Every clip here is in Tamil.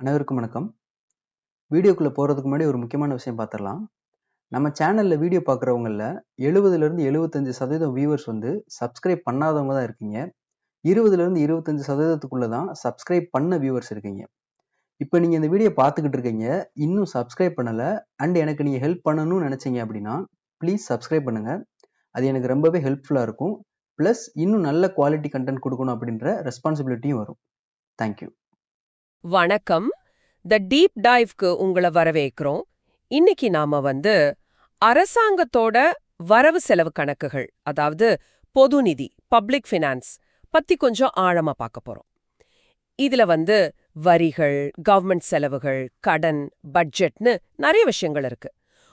அனைவருக்கும் வணக்கம். வீடியோக்குள்ளே போகிறதுக்கு முன்னாடி ஒரு முக்கியமான விஷயம் பார்த்துடலாம் நம்ம சேனலில் வீடியோ பார்க்குறவங்கள எழுபதுலேருந்து எழுபத்தஞ்சு சதவீதம் வியூவர்ஸ் வந்து சப்ஸ்கிரைப் பண்ணாதவங்க தான் இருக்கீங்க. இருபதுலேருந்து இருபத்தஞ்சு சதவீதத்துக்குள்ளே தான் சப்ஸ்கிரைப் பண்ண வியூவர்ஸ் இருக்கீங்க. இப்போ நீங்கள் இந்த வீடியோ பார்த்துக்கிட்டு இருக்கீங்க இன்னும் சப்ஸ்கிரைப் பண்ணலை அண்ட் எனக்கு நீங்கள் ஹெல்ப் பண்ணணும்னு நினச்சிங்க அப்படின்னா ப்ளீஸ் சப்ஸ்கிரைப் பண்ணுங்கள் அது எனக்கு ரொம்பவே ஹெல்ப்ஃபுல்லாக இருக்கும். ப்ளஸ் இன்னும் நல்ல குவாலிட்டி கண்டென்ட் கொடுக்கணும் அப்படின்ற ரெஸ்பான்சிபிலிட்டியும் வரும். தேங்க்யூ வணக்கம். த டீப் டைவ்க்கு உங்களை வரவேற்கிறோம். இன்னைக்கு நாம வந்து அரசாங்கத்தோட வரவு செலவு கணக்குகள் அதாவது பொது நிதி பப்ளிக் ஃபினான்ஸ் பத்தி கொஞ்சம் ஆழமா பார்க்க போறோம். இதுல வந்து வரிகள் கவர்மெண்ட் செலவுகள் கடன் பட்ஜெட்னு நிறைய விஷயங்கள் இருக்கு.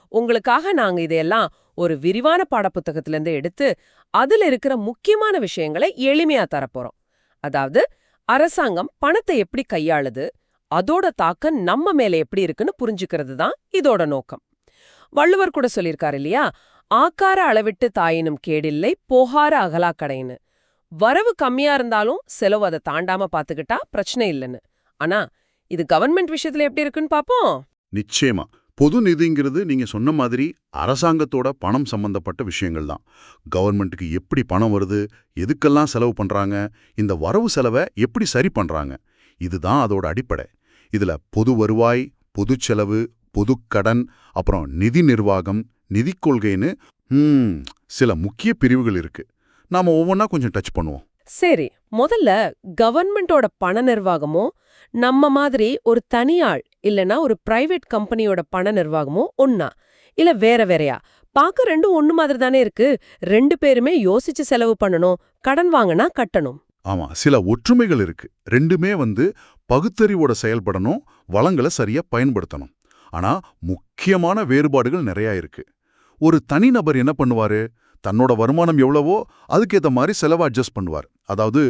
உங்களுக்காக நாங்க இதையெல்லாம் ஒரு விரிவான பாடப்புத்தகத்திலிருந்து எடுத்து அதுல இருக்கிற முக்கியமான விஷயங்களை எளிமையா தரப்போறோம் அதாவது அரசாங்கம் பணத்தை எப்படி கையாளுது அதோட தாக்கம் நம்ம மேல எப்படி இருக்குன்னு புரிஞ்சுக்கிறது தான் இதோட நோக்கம். வள்ளுவர் கூட சொல்லியிருக்காரு இல்லையா ஆக்கார அளவிட்டு தாயினும் கேடில்லை போகார அகலாக்கடைன்னு. வரவு கம்மியா இருந்தாலும் செலவு அதை தாண்டாம பாத்துக்கிட்டா பிரச்சனை இல்லைன்னு. ஆனா இது கவர்மெண்ட் விஷயத்துல எப்படி இருக்குன்னு பாப்போம். நிச்சயமா. பொது நிதிங்கிறது நீங்க சொன்ன மாதிரி அரசாங்கத்தோட பணம் சம்பந்தப்பட்ட விஷயங்கள் தான். கவர்மெண்ட்டுக்கு எப்படி பணம் வருது எதுக்கெல்லாம் செலவு பண்றாங்க இந்த வரவு செலவை எப்படி சரி பண்றாங்க இதுதான் அதோட அடிப்படை. இதுல பொது வருவாய் பொது செலவு பொது கடன் அப்புறம் நிதி நிர்வாகம் நிதிக் கொள்கைன்னு சில முக்கிய பிரிவுகள் இருக்கு. நாம ஒவ்வொன்றா கொஞ்சம் டச் பண்ணுவோம். சரி முதல்ல கவர்மெண்டோட பண நிர்வாகமும் நம்ம மாதிரி ஒரு தனியாள் இல்லனா ஒரு பிரைவேட் கம்பெனியோட பண நிர்வாகமோ ஒன்னா இல்ல வேற வேறயா? பார்க்க ரெண்டும் ஒண்ணு மாதிரி தானே இருக்கு. ரெண்டு பேருமே யோசிச்சு செலவு பண்ணணும் கடன் வாங்கினா கட்டணும். ஆமா சில ஒற்றுமைகள் இருக்கு. ரெண்டுமே வந்து பகுத்தறிவோட செயல்படணும் வளங்களை சரியா பயன்படுத்தணும். ஆனா முக்கியமான வேறுபாடுகள் நிறைய இருக்கு. ஒரு தனிநபர் என்ன பண்ணுவாரு? தன்னோட வருமானம் எவ்வளவோ அதுக்கேத்த மாதிரி செலவை அட்ஜஸ்ட் பண்ணுவார். அதாவது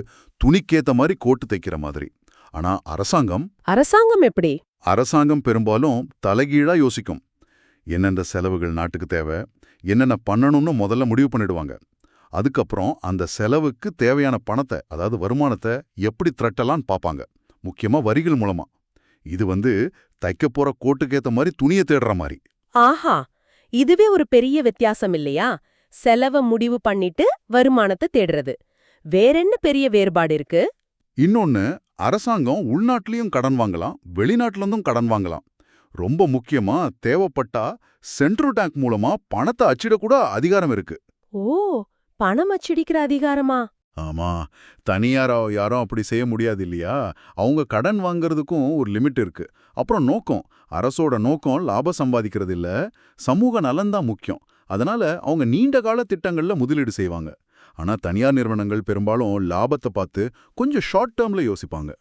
துணிக்கேத்த மாதிரி கோட்டு தைக்கிற மாதிரி. ஆனா அரசாங்கம்? அரசாங்கம் எப்படி? அரசாங்கம் பெரும்பாலும் தலைகீழா யோசிக்கும். என்னென்ன செலவுகள் நாட்டுக்கு தேவை என்னென்ன பண்ணணும்னு முதல்ல முடிவு பண்ணிடுவாங்க. அதுக்கப்புறம் அந்த செலவுக்கு தேவையான பணத்தை அதாவது வருமானத்தை எப்படி திரட்டலான்னு பார்ப்பாங்க. முக்கியமா வரிகள் மூலமா. இது வந்து தைக்க போற கோட்டுக்கேத்த மாதிரி துணியை தேடுற மாதிரி. ஆஹா! இதுவே ஒரு பெரிய வித்தியாசம் இல்லையா? செலவ முடிவு பண்ணிட்டு வருமானத்தை தேடுறது. வேறென்ன பெரிய வேறுபாடு இருக்கு? இன்னொன்னு அரசாங்கம் உள்நாட்டிலையும் கடன் வாங்கலாம் வெளிநாட்டிலிருந்தும் கடன் வாங்கலாம். ரொம்ப முக்கியமா தேவைப்பட்டா சென்ட்ரல் டேங்க் மூலமா பணத்தை அச்சிடக்கூட அதிகாரம் இருக்கு. ஓ பணம் அச்சிடிக்கிற அதிகாரமா? ஆமா தனியாரோ யாரும் அப்படி செய்ய முடியாது இல்லையா? அவங்க கடன் வாங்குறதுக்கும் ஒரு லிமிட் இருக்கு. அப்புறம் நோக்கம் அரசோட நோக்கம் லாபம் சம்பாதிக்கிறது இல்ல சமூக நலன்தான் முக்கியம். அதனால அவங்க நீண்ட கால திட்டங்கள்ல முதலீடு செய்வாங்க. ஆனா தனியார் நிறுவனங்கள் பெரும்பாலும் லாபத்தை பார்த்து கொஞ்சம் ஷார்ட் டேர்ம்ல யோசிப்பாங்க.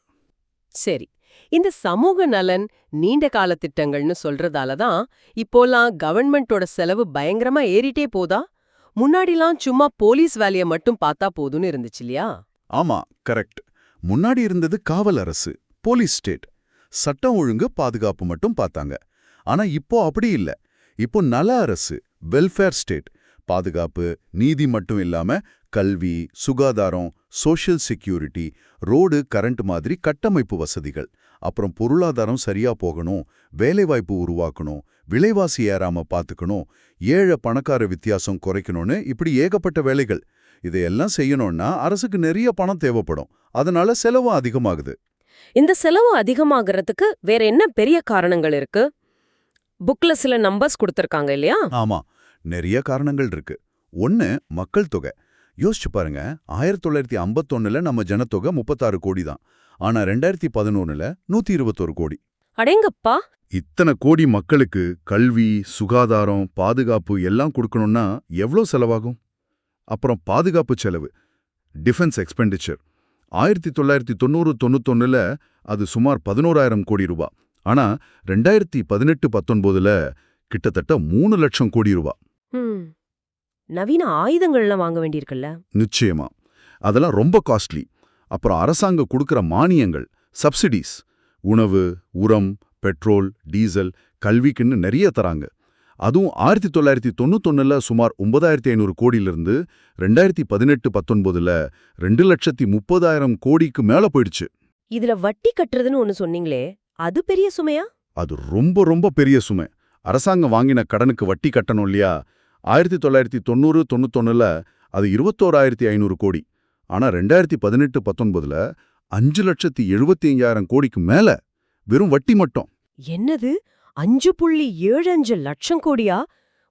சரி. இந்த சமூக நலன் நீண்ட கால திட்டங்கள்னு சொல்றதால தான் இப்போலாம் கவர்மெண்டோட செலவு பயங்கரமா ஏறிட்டே போதா? முன்னாடிலாம் சும்மா போலீஸ் வேலைய மட்டும் பார்த்தா போதும்னு இருந்துச்சு இல்லையா? ஆமா கரெக்ட் முன்னாடி இருந்தது காவல் அரசு போலீஸ் ஸ்டேட். சட்டம் ஒழுங்கு பாதுகாப்பு மட்டும் பார்த்தாங்க. ஆனா இப்போ அப்படி இல்ல. இப்போ நல அரசு வெல்ஃபேர் ஸ்டேட் பாதுகாப்பு நீதி மட்டும் இல்லாம கல்வி சுகாதாரம் சோஷியல் செக்யூரிட்டி ரோடு கரண்ட் மாதிரி கட்டமைப்பு வசதிகள். அப்புறம் பொருளாதாரம் சரியா போகணும் வேலைவாய்ப்பு உருவாக்கணும் விலைவாசி ஏறாம பாத்துக்கணும் ஏழை பணக்கார வித்தியாசம் குறைக்கணும்னு இப்படி ஏகப்பட்ட வேலைகள். இதையெல்லாம் செய்யணும்னா அரசுக்கு நிறைய பணம் தேவைப்படும். அதனால செலவும் அதிகமாகுது. இந்த செலவு அதிகமாகறதுக்கு வேற என்ன பெரிய காரணங்கள் இருக்கு? புக்ல சில நம்பர்ஸ் கொடுத்திருக்காங்க இல்லையா? ஆமா. நிறைய காரணங்கள் இருக்கு. ஒன்னு மக்கள் தொகை. யோசிச்சு பாருங்க ஆயிரத்தி தொள்ளாயிரத்தி ஐம்பத்தொன்னுல நம்ம ஜனத்தொகை முப்பத்தாறு கோடி தான். ஆனா ரெண்டாயிரத்தி பதினொன்னுல நூத்தி இருபத்தொரு கோடி. அடேங்கப்பா! இத்தனை கோடி மக்களுக்கு கல்வி சுகாதாரம் பாதுகாப்பு எல்லாம் கொடுக்கணும்னா எவ்வளோ செலவாகும்? அப்புறம் பாதுகாப்பு செலவு டிஃபென்ஸ் எக்ஸ்பெண்டிச்சர். ஆயிரத்தி தொள்ளாயிரத்தி தொண்ணூறு தொண்ணூத்தொன்னுல அது சுமார் பதினோராயிரம் கோடி ரூபா. ஆனா ரெண்டாயிரத்தி பதினெட்டு பத்தொன்பதுல கிட்டத்தட்ட மூணு லட்சம் கோடி ரூபா. நவீன ஆயுதங்கள்லாம் வாங்க வேண்டியிருக்குல்ல? நிச்சயமா. அதெல்லாம் ரொம்ப காஸ்ட்லி. அப்புறம் அரசாங்கம் கொடுக்கிற மானியங்கள் சப்சிடிஸ். உணவு உரம் பெட்ரோல் டீசல் கல்விக்குன்னு நிறைய தராங்க. அதுவும் ஆயிரத்தி தொள்ளாயிரத்தி தொண்ணூத்தொன்னுல சுமார் ஒன்பதாயிரத்தி ஐநூறு கோடியிலிருந்து ரெண்டாயிரத்தி பதினெட்டு பத்தொன்பதுல ரெண்டு லட்சத்தி முப்பதாயிரம் கோடிக்கு மேல போயிடுச்சு. இதுல வட்டி கட்டுறதுன்னு ஒன்னு சொன்னீங்களே அது பெரிய சுமையா? அது ரொம்ப ரொம்ப பெரிய சுமை. அரசாங்கம் வாங்கின கடனுக்கு வட்டி கட்டணும் இல்லையா? ஆயிரத்தி தொள்ளாயிரத்தி தொண்ணூறு தொண்ணூத்தொன்னுல அது இருபத்தோராயிரத்தி ஐநூறு கோடி. ஆனா ரெண்டாயிரத்தி பதினெட்டு பத்தொன்பதுல அஞ்சு லட்சத்தி எழுபத்தி ஐயாயிரம் கோடிக்கு மேல வெறும் வட்டி மட்டும். என்னது? அஞ்சு புள்ளி ஏழு அஞ்சு லட்சம் கோடியா?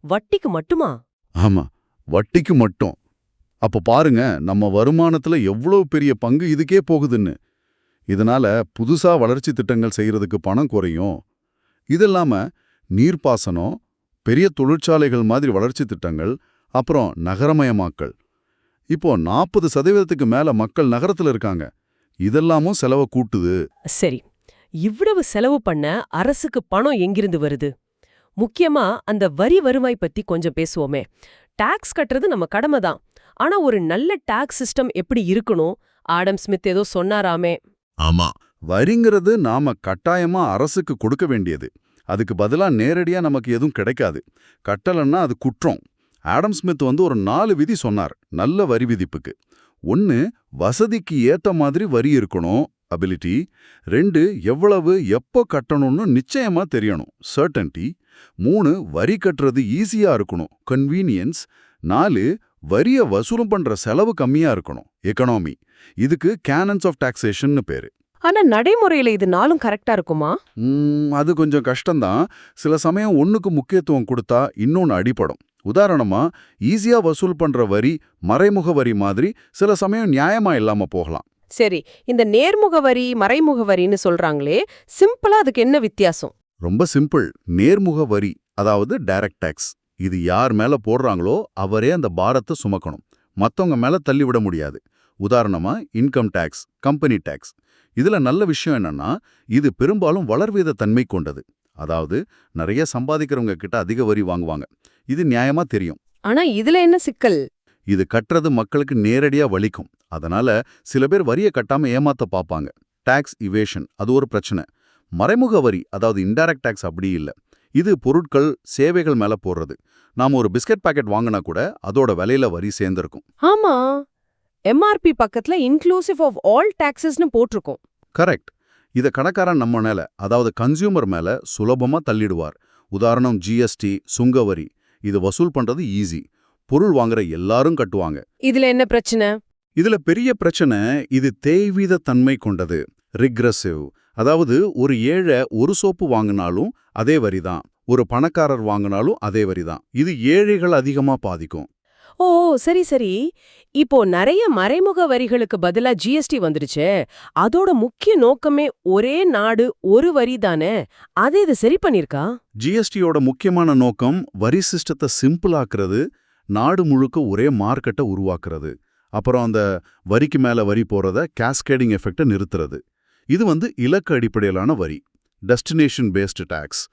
வட்டிக்கு மட்டுமா? ஆமா வட்டிக்கு மட்டும். அப்ப பாருங்க நம்ம வருமானத்துல எவ்வளவு பெரிய பங்கு இதுக்கே போகுதுன்னு. இதனால புதுசா வளர்ச்சி திட்டங்கள் செய்யறதுக்கு பணம் குறையும். இதில்லாம நீர்ப்பாசனம் பெரிய தொழிற்சாலைகள் மாதிரி வளர்ச்சி திட்டங்கள் அப்புறம் நகரமயமாக்கல். இப்போ நாற்பது சதவீதத்துக்கு மேல மக்கள் நகரத்துல இருக்காங்க. இதெல்லாமும் செலவை கூட்டுது. சரி. இவ்வளவு செலவு பண்ண அரசுக்கு பணம் எங்கிருந்து வருது? முக்கியமா அந்த வரி வருவாய் பத்தி கொஞ்சம் பேசுவோமே. டாக்ஸ் கட்டுறது நம்ம கடமை தான். ஆனா ஒரு நல்ல டாக்ஸ் சிஸ்டம் எப்படி இருக்கணும்? ஆடம் ஸ்மித் ஏதோ சொன்னாராமே. ஆமா. வரிங்கிறது நாம கட்டாயமா அரசுக்கு கொடுக்க வேண்டியது. அதுக்கு பதிலா நேரடியா நமக்கு எதுவும் கிடைக்காது. கட்டலைன்னா அது குற்றம். ஆடம் ஸ்மித் வந்து ஒரு நாலு விதி சொன்னார் நல்ல வரி விதிப்புக்கு. ஒன்னு வசதிக்கு ஏத்த மாதிரி வரி இருக்கணும் அபிலிட்டி ரெண்டு எவ்வளவு எப்போ கட்டணும்னு நிச்சயமா தெரியணும் சர்டன்டி மூணு வரி கட்டுறது ஈஸியா இருக்கணும் கன்வீனியன்ஸ் நாலு வரிய வசூலும் பண்ற செலவு கம்மியா இருக்கணும் எக்கனாமி இதுக்கு கேனன்ஸ் ஆஃப் டாக்ஸேஷன்னு பேரு. ஆனா நடைமுறையில இது நாளும் கரெக்டா இருக்குமா? அது கொஞ்சம் கஷ்டம்தான். சில சமயம் ஒண்ணுக்கு முக்கியத்துவம் கொடுத்தா இன்னொன்னு அடிபடும். உதாரணமா ஈஸியா வசூல் பண்ற வரி மறைமுக வரி மாதிரி சில சமயம் நியாயமா இல்லாம போகலாம். சரி இந்த நேர்முக வரி மறைமுக வரின்னு சொல்றாங்களே சிம்பிளா அதுக்கு என்ன வித்தியாசம்? ரொம்ப சிம்பிள். நேர்முக வரி அதாவது டைரக்ட் டேக்ஸ். இது யார் மேல போடுறாங்களோ அவரே அந்த பாரத்தை சுமக்கணும். மத்தவங்க மேல தள்ளிவிட முடியாது. உதாரணமா இன்கம் டேக்ஸ் கம்பெனி டேக்ஸ். இதுல நல்ல விஷயம் என்னன்னா இது பெரும்பாலும் வளர்வீத தன்மை கொண்டது. அதாவது நிறைய சம்பாதிக்கிறவங்க கிட்ட அதிக வரி வாங்குவாங்க. இது நியாயமா தெரியும். ஆனா இதுல என்ன சிக்கல்? இது கட்டுறது மக்களுக்கு நேரடியா வலிக்கும். அதனால சில பேர் வரியை கட்டாம ஏமாத்த பாப்பாங்க டாக்ஸ் இவேஷன் அது ஒரு பிரச்சனை. மறைமுக வரி அதாவது இன்டைரக்ட் டாக்ஸ் அப்படி இல்ல. இது பொருட்கள் சேவைகள் மேல போடுறது. நாம ஒரு பிஸ்கட் பாக்கெட் வாங்கினா கூட அதோட விலையில வரி சேர்ந்திருக்கும். ஆமா. எம்ஆர்பி பக்கத்துல இன்க்ளூசிவ் ஆஃப் ஆல் டாக்ஸஸ்னு போட்டிருக்கோம். கரெக்ட் இத கணக்காரன் நம்ம மேல அதாவது கன்சியூமர் மேல சுலபமா தள்ளிடுவார். உதாரணம் ஜிஎஸ்டி சுங்கவரி இது வசூல் பண்றது ஈஸி பொருள் வாங்குற எல்லாரும் கட்டுவாங்க. இதுல என்ன பிரச்சனை? இதுல பெரிய பிரச்சனை இது தேய்வீத தன்மை கொண்டது. ரிக்ரசிவ் அதாவது ஒரு ஏழை ஒரு சோப்பு வாங்கினாலும் அதே வரிதான். ஒரு பணக்காரர் வாங்கினாலும் அதே வரிதான். இது ஏழைகள் அதிகமா பாதிக்கும். ஓ சரி சரி. இப்போ நிறைய மறைமுக வரிகளுக்கு பதிலா ஜிஎஸ்டி வந்துடுச்சே. அதோட முக்கிய நோக்கமே ஒரே நாடு ஒரு வரி தானே. அதை இது சரி பண்ணிருக்கா ஜிஎஸ்டியோட முக்கியமான நோக்கம் வரி சிஸ்டத்தை சிம்பிளாக்குறது நாடு முழுக்க ஒரே மார்க்கெட்டை உருவாக்குறது. அப்புறம் அந்த வரிக்கு மேல வரி போறத கேஸ்கேடிங் எஃபெக்டை நிறுத்துறது. இது வந்து இலக்கு அடிப்படையிலான வரி. டெஸ்டினேஷன் பேஸ்டு டேக்ஸ்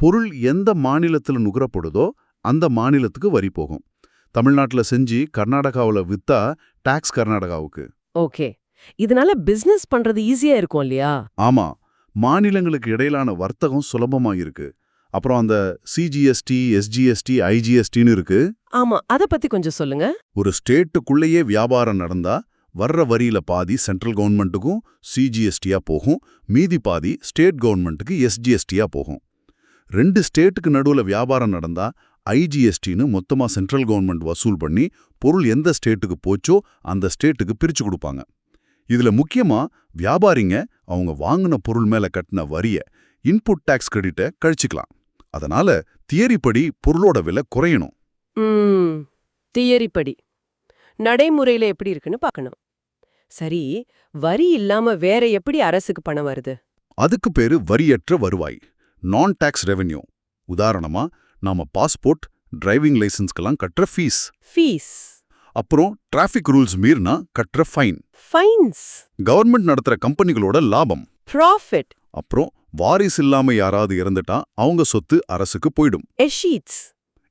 பொருள் எந்த மாநிலத்தில் நுகரப்படுதோ அந்த மாநிலத்துக்கு வரி போகும். தமிழ்நாட்டுல செஞ்சு கர்நாடகாவுல வித்தா டாக்ஸ் கர்நாடகாவுக்கு. ஓகே. இதனால பிசினஸ் பண்றது ஈஸியா இருக்கும் இல்லையா? ஆமா. மாநிலங்களுக்கு இடையிலான வர்த்தகம் சுலபமா இருக்கு. அப்புறம் அந்த சிஜிஎஸ்டி எஸ்ஜிஎஸ்டி ஐஜிஎஸ்டின்னு இருக்கு. ஆமா. அத பத்தி கொஞ்சம் சொல்லுங்க. ஒரு ஸ்டேட்டுக்குள்ளேயே வியாபாரம் நடந்தா வர்ற வரியில பாதி சென்ட்ரல் கவர்மெண்ட்டுக்கும் சிஜிஎஸ்டியா போகும். மீதி பாதி ஸ்டேட் கவர்மெண்ட்டுக்கு எஸ்ஜிஎஸ்டியா போகும். ரெண்டு ஸ்டேட்டுக்கு நடுவுல வியாபாரம் நடந்தா ஐஜிஎஸ்டின்னு மொத்தமா சென்ட்ரல் கவர்மெண்ட் வசூல் பண்ணி பொருள் எந்த ஸ்டேட்டுக்கு போச்சோ அந்த ஸ்டேட்டுக்கு பிரிச்சு கொடுப்பாங்க. இதுல முக்கியமா வியாபாரிங்க அவங்க வாங்கின பொருள் மேல கட்டின வரிய இன்புட் டாக்ஸ் கிரெடிட்டை கழிச்சுக்கலாம். அதனால தியரிப்படி பொருளோட விலை குறையணும். தியரிப்படி. நடைமுறையில எப்படி இருக்குன்னு பார்க்கணும். சரி வரி இல்லாம வேற எப்படி அரசுக்கு பணம் வருது? அதுக்கு பேரு வரியற்ற வருவாய் நான் டாக்ஸ் ரெவென்யூ உதாரணமா நாம பாஸ்போர்ட் டிரைவிங் லைசன்ஸ்க்கெல்லாம் கட்டுற ஃபீஸ் ஃபீஸ் அப்புறம் டிராஃபிக் ரூல்ஸ் மீறினா கட்டுற ஃபைன் ஃபைன்ஸ் கவர்மெண்ட் நடத்துற கம்பெனிகளோட லாபம். ப்ராஃபிட் அப்புறம் வாரிசு இல்லாம யாராவது இறந்துட்டா அவங்க சொத்து அரசுக்கு போயிடும். எஷீட்ஸ்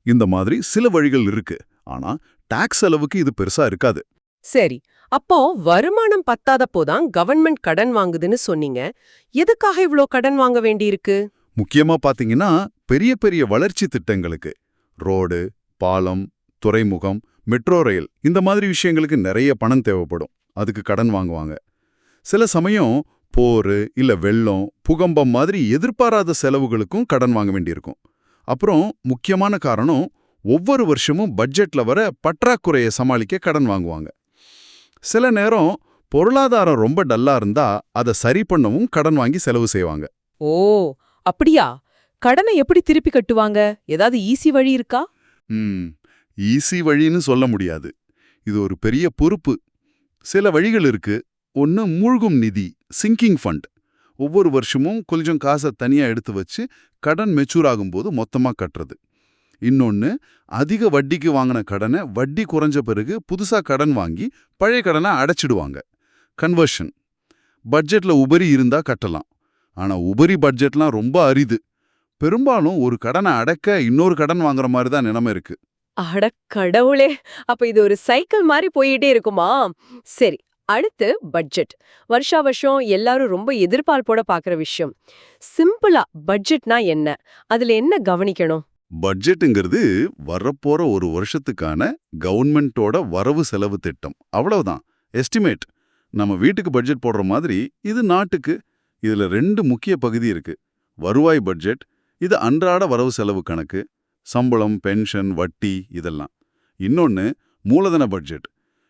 இந்த மாதிரி சில வழிகள் இருக்கு. ஆனா டாக்ஸ் அளவுக்கு இது பெருசா இருக்காது. சரி அப்போ வருமானம் பத்தாதப்போதான் கவர்மெண்ட் கடன் வாங்குதுன்னு சொன்னீங்க. எதுக்காக இவ்ளோ கடன் வாங்க வேண்டியிருக்கு? முக்கியமா பாத்தீங்கன்னா பெரிய பெரிய வளர்ச்சி திட்டங்களுக்கு. ரோடு பாலம் துறைமுகம் மெட்ரோ ரயில் இந்த மாதிரி விஷயங்களுக்கு நிறைய பணம் தேவைப்படும். அதுக்கு கடன் வாங்குவாங்க. சில சமயம் போர் இல்ல வெள்ளம் புகம்பம் மாதிரி எதிர்பாராத செலவுகளுக்கும் கடன் வாங்க வேண்டியிருக்கும். அப்புறம் முக்கியமான காரணம் ஒவ்வொரு வருஷமும் பட்ஜெட்ல வர பற்றாக்குறையை சமாளிக்க கடன் வாங்குவாங்க. சில நேரம் பொருளாதாரம் ரொம்ப டல்லா இருந்தா அதை சரி பண்ணவும் கடன் வாங்கி செலவு செய்வாங்க. ஓ அப்படியா? கடனை எப்படி திருப்பி கட்டுவாங்க? ஏதாவது ஈஸி வழி இருக்கா? ம் ஈஸி வழின்னு சொல்ல முடியாது. இது ஒரு பெரிய பொறுப்பு. சில வழிகள் இருக்கு. ஒன்று மூழ்கும் நிதி சிங்கிங் ஃபண்ட் ஒவ்வொரு வருஷமும் கொஞ்சம் காசை தனியா எடுத்து வச்சு கடன் மெச்சூர் ஆகும்போது மொத்தமா கட்டுறது. இன்னொன்னு அதிக வட்டிக்கு வாங்கின கடனை வட்டி குறைஞ்ச பிறகு புதுசா கடன் வாங்கி பழைய கடனை அடைச்சிடுவாங்க. கன்வர்ஷன் பட்ஜெட்ல உபரி இருந்தா கட்டலாம். ஆனா உபரி பட்ஜெட்லாம் ரொம்ப அரிது. பெரும்பாலும் ஒரு கடனை அடைக்க இன்னொரு கடன் வாங்குற மாதிரி தான் நிலைமை இருக்கு. அட கடவுளே! அப்ப இது ஒரு சைக்கிள் மாதிரி போயிட்டே இருக்குமா? சரி அடுத்து பட்ஜெட். வருஷா வருஷம் எல்லாரும் ரொம்ப எதிர்பார்ப்போட பாக்குற விஷயம். சிம்பிளா பட்ஜெட்னா என்ன? அதுல என்ன கவனிக்கணும்? பட்ஜெட்டுங்கிறது வரப்போற ஒரு வருஷத்துக்கான கவர்மெண்ட்டோட வரவு செலவு திட்டம். அவ்வளவுதான். எஸ்டிமேட். நம்ம வீட்டுக்கு பட்ஜெட் போடுற மாதிரி இது நாட்டுக்கு இதுல ரெண்டு முக்கிய பகுதி இருக்கு. வருவாய் பட்ஜெட் இது அன்றாட வரவு செலவு கணக்கு சம்பளம் பென்ஷன் வட்டி இதெல்லாம். இன்னொன்னு மூலதன பட்ஜெட்.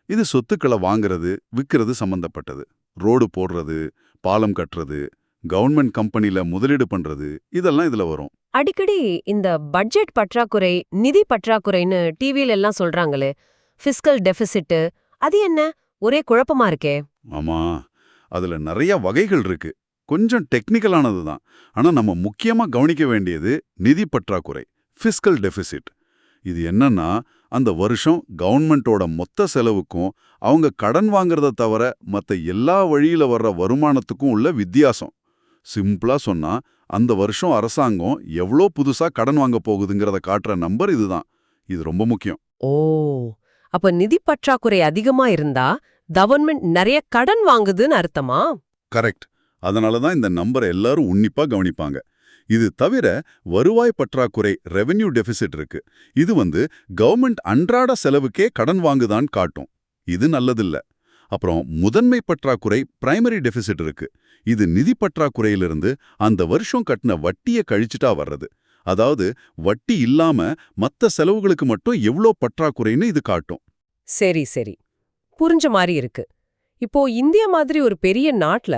இது சொத்துக்களை வாங்குறது விற்கிறது சம்பந்தப்பட்டது. ரோடு போடுறது பாலம் கட்டுறது கவர்மெண்ட் கம்பெனில முதலீடு பண்றது இதெல்லாம் இதுல வரும். அடிக்கடி இந்த பட்ஜெட் பற்றாக்குறை நிதி பற்றாக்குறைன்னு டிவில எல்லாம் சொல்றாங்களே. ஃபிஸ்கல் டெபிசிட் அது என்ன? ஒரே குழப்பமா இருக்கே. ஆமா அதுல நிறைய வகைகள் இருக்கு. கொஞ்சம் டெக்னிக்கலானது தான். ஆனா நம்ம முக்கியமா கவனிக்க வேண்டியது நிதி பற்றாக்குறை ஃபிஸ்கல் டெபிசிட் இது என்னன்னா அந்த வருஷம் கவர்மெண்ட்டோட மொத்த செலவுக்கும் அவங்க கடன் வாங்குறத தவிர மத்த எல்லா வழியில வர்ற வருமானத்துக்கும் உள்ள வித்தியாசம். சிம்பிளா சொன்னா அந்த வருஷம் அரசாங்கம் எவ்வளோ புதுசா கடன் வாங்க போகுதுங்கிறத காட்டுற நம்பர் இதுதான் இது ரொம்ப முக்கியம். ஓ அப்ப நிதி பற்றாக்குறை அதிகமா இருந்தா கவர்மெண்ட் நிறைய கடன் வாங்குதுன்னு அர்த்தமா? கரெக்ட் அதனால தான் இந்த நம்பரை எல்லாரும் உன்னிப்பா கவனிப்பாங்க. இது தவிர வருவாய் பற்றாக்குறை ரெவென்யூ டெபிசிட் இருக்கு. இது வந்து கவர்மெண்ட் அன்றாட செலவுக்கே கடன் வாங்குதான் காட்டும். இது நல்லதில்ல. அப்புறம் முதன்மை பற்றாக்குறை பிரைமரி டெபிசிட் இருக்கு. இது நிதி பற்றாக்குறையிலிருந்து அந்த வருஷம் கட்டின வட்டியை கழிச்சுட்டா வர்றது. அதாவது வட்டி இல்லாம மத்த செலவுகளுக்கு மட்டும் எவ்ளோ பற்றாக்குறைன்னு இது காட்டும். சரி சரி. புரிஞ்ச மாதிரி இருக்கு. இப்போ இந்தியா மாதிரி ஒரு பெரிய நாட்டுல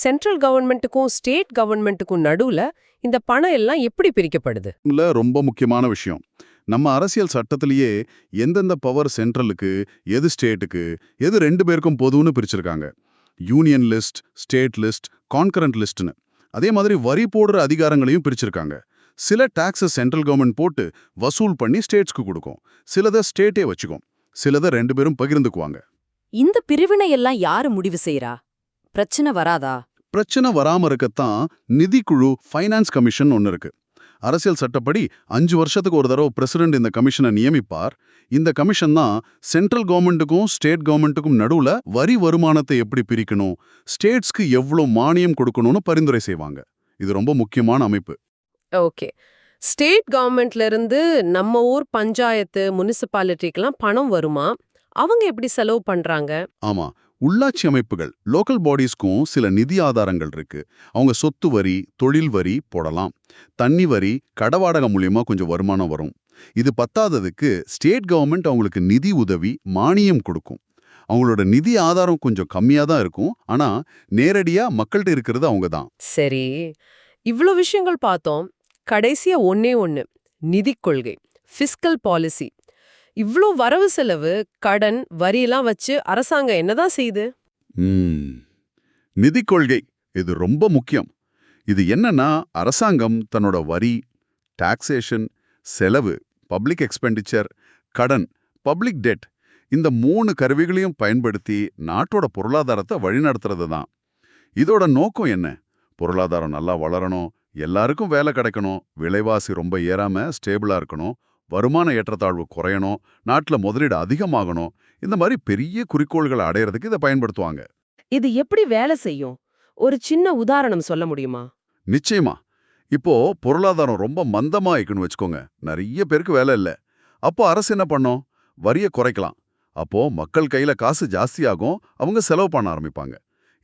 சென்ட்ரல் கவர்மெண்ட்டுக்கும் ஸ்டேட் கவர்மெண்ட்டுக்கும் நடுவுல இந்த பணம் எல்லாம் எப்படி பிரிக்கப்படுது? ரொம்ப முக்கியமான விஷயம். நம்ம அரசியல் சட்டத்திலேயே எந்தெந்த பவர் சென்ட்ரலுக்கு எது ஸ்டேட்டுக்கு எது ரெண்டு பேருக்கும் பொதுன்னு பிரிச்சிருக்காங்க. Union list state list concurrent லிஸ்ட்னு. அதே மாதிரி வரி போடுற அதிகாரங்களையும் பிரிச்சிருக்காங்க. சில டாக்ஸஸ் சென்ட்ரல் கவர்மெண்ட் போட்டு வசூல் பண்ணி ஸ்டேட்ஸ்க்கு கொடுக்கும். சிலதை ஸ்டேட்டே வச்சுக்கும். சிலதை ரெண்டு பேரும் பகிர்ந்துக்குவாங்க. இந்த பிரிவினை எல்லாம் யாரு முடிவு செய்றா? பிரச்சனை வராதா? பிரச்சனை வராம இருக்கத்தான் நிதிக்குழு ஃபைனான்ஸ் கமிஷன் ஒன்று இருக்கு. அரசியல் சட்டப்படி அஞ்சு வருஷத்துக்கு ஒரு தடவை பிரசிடென்ட் இந்த கமிஷனை நியமிப்பார். இந்த கமிஷன் தான் சென்ட்ரல் கவர்மெண்ட்டுக்கும் ஸ்டேட் கவர்மெண்ட்டுக்கும் நடுவுல வரி வருமானத்தை எப்படி பிரிக்கணும் ஸ்டேட்ஸ்க்கு எவ்வளோ மானியம் கொடுக்கணும்னு பரிந்துரை செய்வாங்க. இது ரொம்ப முக்கியமான அமைப்பு. ஓகே. ஸ்டேட் கவர்மெண்ட்ல இருந்து நம்ம ஊர் பஞ்சாயத்து முனிசிபாலிட்டிக்கெல்லாம் பணம் வருமா? அவங்க எப்படி செலவு பண்றாங்க? ஆமா. உள்ளாட்சி அமைப்புகள் லோக்கல் பாடிஸ்க்கும் சில நிதி ஆதாரங்கள் இருக்கு. அவங்க சொத்து வரி தொழில் வரி போடலாம். தண்ணி வரி கடவாடகம் மூலியமா கொஞ்சம் வருமானம் வரும். இது பத்தாததுக்கு ஸ்டேட் கவர்மெண்ட் அவங்களுக்கு நிதி உதவி மானியம் கொடுக்கும். அவங்களோட நிதி ஆதாரம் கொஞ்சம் கம்மியா தான் இருக்கும். ஆனா நேரடியா மக்கள்கிட்ட இருக்கிறது அவங்க தான். சரி. இவ்ளோ விஷயங்கள் பார்த்தோம். கடைசியா ஒன்னே ஒன்று நிதிக் கொள்கை ஃபிஸ்கல் பாலிசி இவ்ளோ வரவு செலவு கடன் வரியெல்லாம் வச்சு அரசாங்கம் என்னதான் செய்யுது நிதி கொள்கை இது ரொம்ப முக்கியம். இது என்னன்னா அரசாங்கம் தன்னோட வரி டாக்ஸேஷன் செலவு பப்ளிக் எக்ஸ்பெண்டிச்சர் கடன் பப்ளிக் டெட் இந்த மூணு கருவிகளையும் பயன்படுத்தி நாட்டோட பொருளாதாரத்தை வழிநடத்துறது தான். இதோட நோக்கம் என்ன? பொருளாதாரம் நல்லா வளரணும் எல்லாருக்கும் வேலை கிடைக்கணும் விலைவாசி ரொம்ப ஏறாம ஸ்டேபிளா இருக்கணும் வருமான ஏற்றத்தாழ்வு குறையணும் நாட்டுல முதலீடு அதிகமாகணும் இந்த மாதிரி பெரிய குறிக்கோள்களை அடையறதுக்கு இதை பயன்படுத்துவாங்க. இது எப்படி வேலை செய்யும்? ஒரு சின்ன உதாரணம் சொல்ல முடியுமா? நிச்சயமா. இப்போ பொருளாதாரம் ரொம்ப மந்தமா இருக்குன்னு வச்சுக்கோங்க. நிறைய பேருக்கு வேலை இல்ல. அப்போ அரசு என்ன பண்ணும்? வரியை குறைக்கலாம். அப்போ மக்கள் கையில காசு ஜாஸ்தியாகும் அவங்க செலவு பண்ண ஆரம்பிப்பாங்க.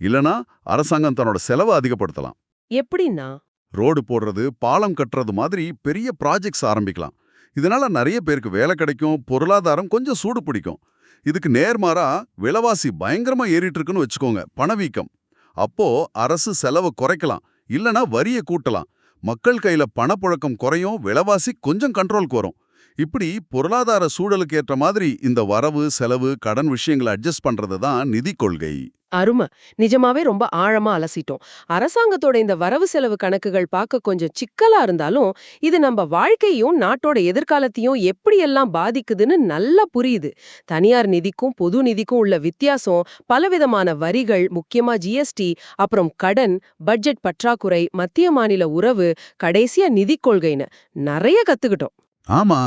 இல்லனா அரசாங்கம் தன்னோட செலவை அதிகப்படுத்தலாம். எப்படின்னா? ரோடு போடுறது பாலம் கட்டுறது மாதிரி பெரிய ப்ராஜெக்ட்ஸ் ஆரம்பிக்கலாம். இதனால நிறைய பேருக்கு வேலை கிடைக்கும் பொருளாதாரம் கொஞ்சம் சூடு பிடிக்கும். இதுக்கு நேர்மாறா விலைவாசி பயங்கரமா ஏறிட்டு இருக்குன்னு வச்சுக்கோங்க பணவீக்கம். அப்போ அரசு செலவை குறைக்கலாம் இல்லனா வரியை கூட்டலாம். மக்கள் கையில பணப்புழக்கம் குறையும் விலைவாசி கொஞ்சம் கண்ட்ரோலுக்கு வரும் இப்படி பொருளாதார சூழலுக்கு ஏற்ற மாதிரி இந்த வரவு செலவு கடன் விஷயங்களை அட்ஜஸ்ட் பண்றது தான் நிதி கொள்கை. அருமை. நிஜமாவே ரொம்ப ஆழமா அலசிட்டோம். அரசாங்கத்தோட இந்த வரவு செலவு கணக்குகள் பார்க்க கொஞ்சம் சிக்கலா இருந்தாலும் இது நம்ம வாழ்க்கையும் நாட்டோட எதிர்காலத்தையும் எப்படியெல்லாம் பாதிக்குதுன்னு நல்லா புரியுது. தனியார் நிதிக்கும் பொது நிதிக்கும் உள்ள வித்தியாசம் பலவிதமான வரிகள் முக்கியமா ஜிஎஸ்டி அப்புறம் கடன் பட்ஜெட் பற்றாக்குறை மத்திய மாநில உறவு கடைசியா நிதி கொள்கைன்னு நிறைய கத்துக்கிட்டோம். ஆமா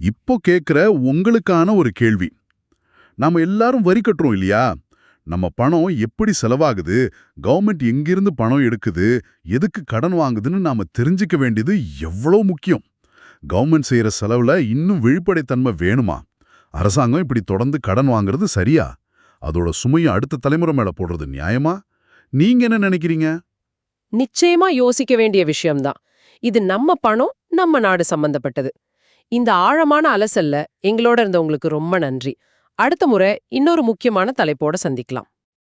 இப்போ கேக்குற உங்களுக்கான ஒரு கேள்வி. நாம எல்லாரும் வரி கட்டுறோம் இல்லையா? நம்ம பணம் எப்படி செலவாகுது? கவர்மெண்ட் எங்கிருந்து பணம் எடுக்குது? எதுக்கு கடன் வாங்குதுன்னு நாம தெரிஞ்சுக்க வேண்டியது எவ்வளோ முக்கியம். கவர்மெண்ட் செய்கிற செலவுல இன்னும் வெளிப்படைத்தன்மை வேணுமா? அரசாங்கம் இப்படி தொடர்ந்து கடன் வாங்குறது சரியா? அதோட சுமையும் அடுத்த தலைமுறை மேல போடுறது நியாயமா? நீங்க என்ன நினைக்கிறீங்க? நிச்சயமா யோசிக்க வேண்டிய விஷயம்தான். இது நம்ம பணம் நம்ம நாடு சம்பந்தப்பட்டது. இந்த ஆழமான அலசல்ல எங்களோட இருந்தவங்களுக்கு ரொம்ப நன்றி. அடுத்த முறை இன்னொரு முக்கியமான தலைப்போட சந்திக்கலாம்.